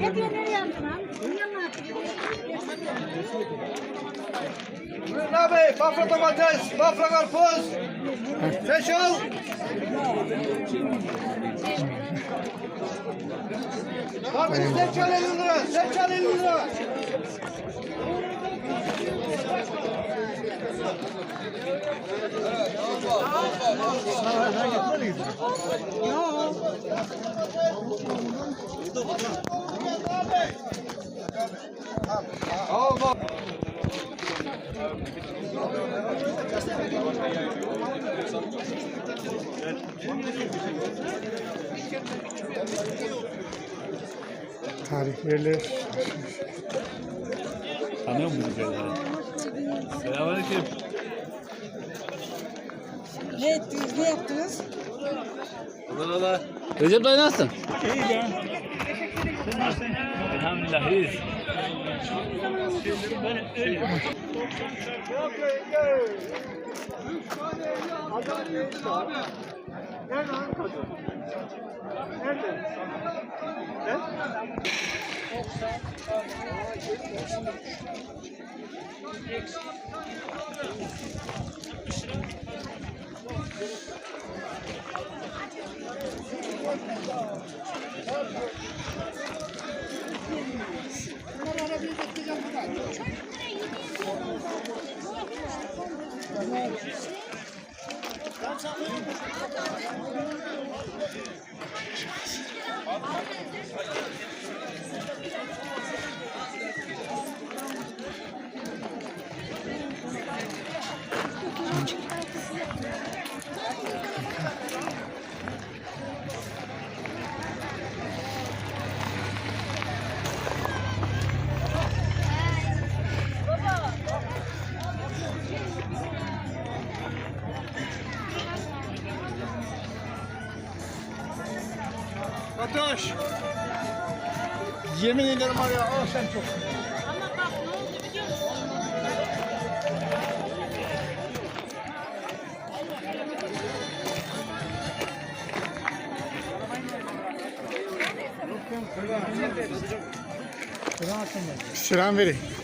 Hediyeleri yandı lan. Duyamadım. Buyurun abi, bafra domates, bafra karpuz. Seç al. Abi seç al 50 lira, seç al 50 lira. Al bak. Tarih yerleri. Tanıyor musun bu köyleri? Selamünaleyküm. Ne ettiniz? Ne yaptınız? Allah Allah. Recep dayı nasılsın? İyi ya. Elhamdülillah iyiyiz. Nerede hangi kadın? Nerede? Ne? Thank you. Chapeau. Fatoş. Yemin ederim var ya, al sen çok. Selam vereyim.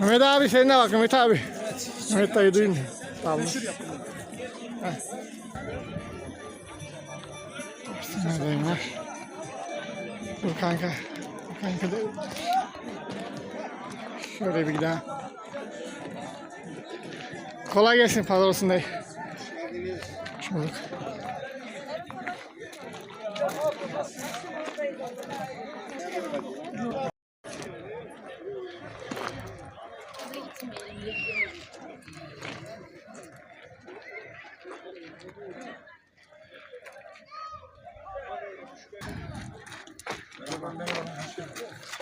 Mehmet abi senin de bak Mehmet abi. Mehmet dayı duyun. Tamam. Heh. Neredeyim var? Dur kanka. Kanka da. Şöyle bir daha. Kolay gelsin pazar olsun dayı. Hoş bulduk.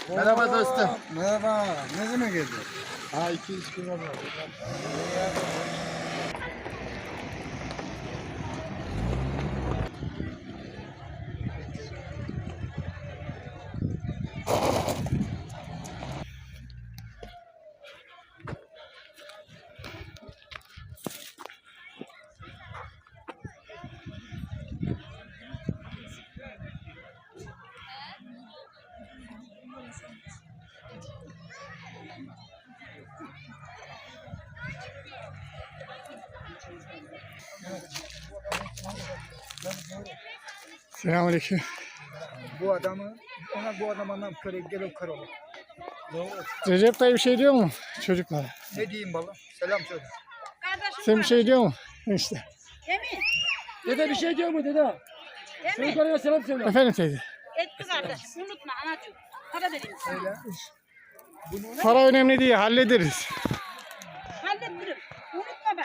Merhaba dostum. Merhaba. Ne zaman geldin? Ha iki üç gün oldu. Selamünaleyküm. Bu adamı, ona bu adamdan köre gelip kar olur. Recep dayı bir şey diyor mu çocuklara? Ne diyeyim baba? Selam söyle. kardeşim Sen bir şey diyor musun? İşte. Emin. Dede bir şey diyor mu dede? Emin. Çocuklarına selam söyle. Efendim teyze. Etti kardeşim. Unutma anacığım. Para vereyim sana. Para önemli değil hallederiz. Hallettiririm. Unutma ben.